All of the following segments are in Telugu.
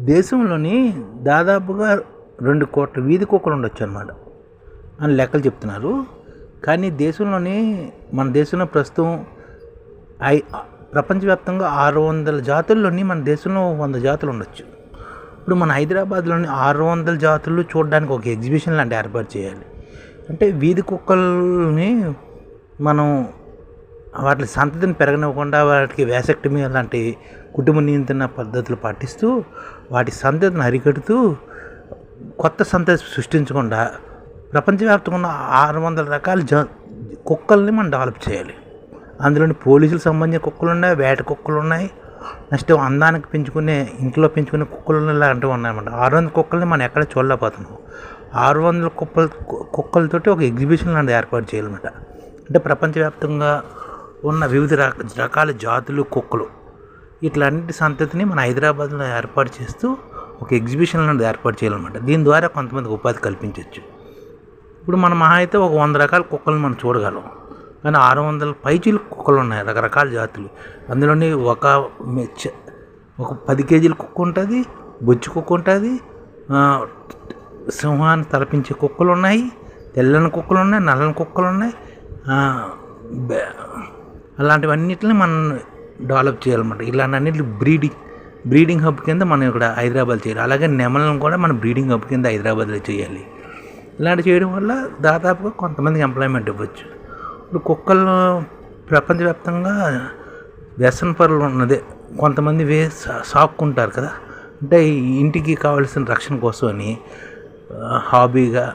దేశంలోని దాదాపుగా రెండు కోట్ల వీధి కుక్కలు ఉండొచ్చు అనమాట అని లెక్కలు చెప్తున్నారు. కానీ దేశంలోని మన దేశంలో ప్రస్తుతం ఐ ప్రపంచవ్యాప్తంగా ఆరు వందల జాతుల్లోని మన దేశంలో వంద జాతులు ఉండొచ్చు. ఇప్పుడు మన హైదరాబాద్లోని ఆరు వందల జాతులు చూడడానికి ఒక ఎగ్జిబిషన్ లాంటి ఏర్పాటు చేయాలి. అంటే వీధి కుక్కల్ని మనం వాటి సంతతిని పెరగనివ్వకుండా వాటికి వేసక్టమీ లాంటి కుటుంబ నియంత్రణ పద్ధతులు పాటిస్తూ వాటి సంతతిని అరికడుతూ కొత్త సంతతి సృష్టించకుండా ప్రపంచవ్యాప్తంగా ఉన్న ఆరు వందల రకాల జ కుక్కల్ని మనం డెవలప్ చేయాలి. అందులోని పోలీసులకు సంబంధించిన కుక్కలు ఉన్నాయి వేట కుక్కలు ఉన్నాయి నెక్స్ట్ అందానికి పెంచుకునే ఇంట్లో పెంచుకునే కుక్కలు లాంటివి ఉన్నాయన్నమాట. ఆరు వందల కుక్కల్ని మనం ఎక్కడ చూడలేకపోతున్నాం. ఆరు వందల కుక్కల కుక్కలతోటి ఒక ఎగ్జిబిషన్ లాంటిది ఏర్పాటు చేయాలన్నమాట. అంటే ప్రపంచవ్యాప్తంగా ఉన్న వివిధ రక రకాల జాతులు కుక్కలు. ఇట్లాంటి సంతతిని మన హైదరాబాద్లో ఏర్పాటు చేస్తూ ఒక ఎగ్జిబిషన్ లాంటిది ఏర్పాటు చేయాలన్నమాట. దీని ద్వారా కొంతమందికి ఉపాధి కల్పించవచ్చు ఇప్పుడు మన మహా అయితే ఒక వంద రకాల కుక్కలను మనం చూడగలం. కానీ ఆరు వందల పైచీలు కుక్కలు ఉన్నాయి రకరకాల జాతులు. అందులోని ఒక మెచ్చ ఒక పది కేజీల కుక్క ఉంటుంది బొచ్చు కుక్క ఉంటుంది సింహాన్ని తలపించే కుక్కలు ఉన్నాయి తెల్లని కుక్కలు ఉన్నాయి నల్లని కుక్కలు ఉన్నాయి అలాంటివన్నిటిని మనం డెవలప్ చేయాలన్నమాట. ఇలాంటి బ్రీడింగ్ బ్రీడింగ్ హబ్ కింద మనం ఇక్కడ హైదరాబాద్ చేయాలి. అలాగే నెమలను కూడా మనం బ్రీడింగ్ హబ్ కింద హైదరాబాద్లో చేయాలి. ఇలాంటి చేయడం వల్ల దాదాపుగా కొంతమందికి ఎంప్లాయ్మెంట్ ఇవ్వచ్చు. ఇప్పుడు కుక్కలు ప్రపంచవ్యాప్తంగా వ్యసన పరులు ఉన్నదే. కొంతమంది వే సాక్కుంటారు కదా. అంటే ఇంటికి కావాల్సిన రక్షణ కోసం అని హాబీగా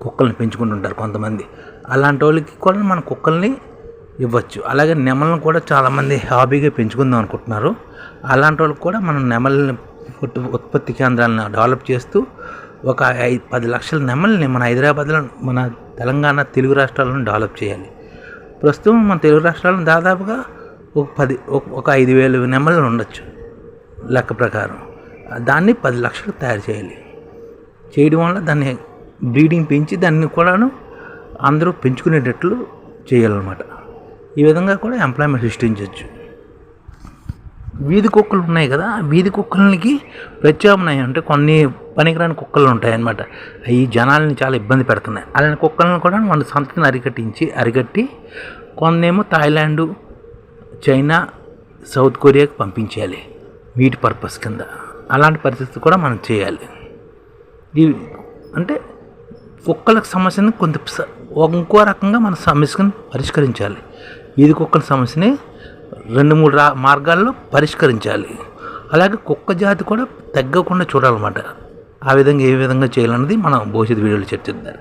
కుక్కల్ని పెంచుకుంటుంటారు కొంతమంది. అలాంటి వాళ్ళకి కూడా మన కుక్కల్ని ఇవ్వచ్చు. అలాగే నెమలను కూడా చాలామంది హాబీగా పెంచుకుందాం అనుకుంటున్నారు. అలాంటి వాళ్ళకి కూడా మనం నెమలని ఉత్పత్తి కేంద్రాలను డెవలప్ చేస్తూ ఒక ఐదు పది లక్షల నెమల్ని మన హైదరాబాద్లో మన తెలంగాణ తెలుగు రాష్ట్రాలను డెవలప్ చేయాలి. ప్రస్తుతం మన తెలుగు రాష్ట్రాలను దాదాపుగా ఒక పది ఒక- ఒక ఐదు వేలు నెమలు ఉండొచ్చు లెక్క ప్రకారం. దాన్ని పది లక్షలు తయారు చేయాలి. చేయడం వల్ల దాన్ని బ్రీడింగ్ పెంచి దాన్ని కూడాను అందరూ పెంచుకునేటట్లు చేయాలన్నమాట. ఈ విధంగా కూడా ఎంప్లాయ్మెంట్ సృష్టించవచ్చు. వీధి కుక్కలు ఉన్నాయి కదా వీధి కుక్కలకి ప్రత్యామ్నాయం అంటే కొన్ని పనికిరాని కుక్కలు ఉంటాయి అన్నమాట అవి జనాలని చాలా ఇబ్బంది పెడుతున్నాయి. అలాంటి కుక్కలను కూడా మన సంతతిని అరికట్టించి అరికట్టి కొన్నేమో థాయిలాండ్ చైనా సౌత్ కొరియాకి పంపించేయాలి వీటి పర్పస్ కింద. అలాంటి పరిస్థితి కూడా మనం చేయాలి. ఈ అంటే కుక్కలకు సమస్యను కొంత ఇంకో రకంగా మన సమస్యను పరిష్కరించాలి. వీధి కుక్కల సమస్యని రెండు మూడు రా మార్గాల్లో పరిష్కరించాలి. అలాగే కుక్క జాతి కూడా తగ్గకుండా చూడాలన్నమాట. ఆ విధంగా ఏ విధంగా చేయాలన్నది మనం భవిష్యత్ వీడియోలో చర్చిద్దాం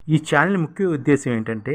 ఈ ఛానల్ ముఖ్య ఉద్దేశం ఏంటంటే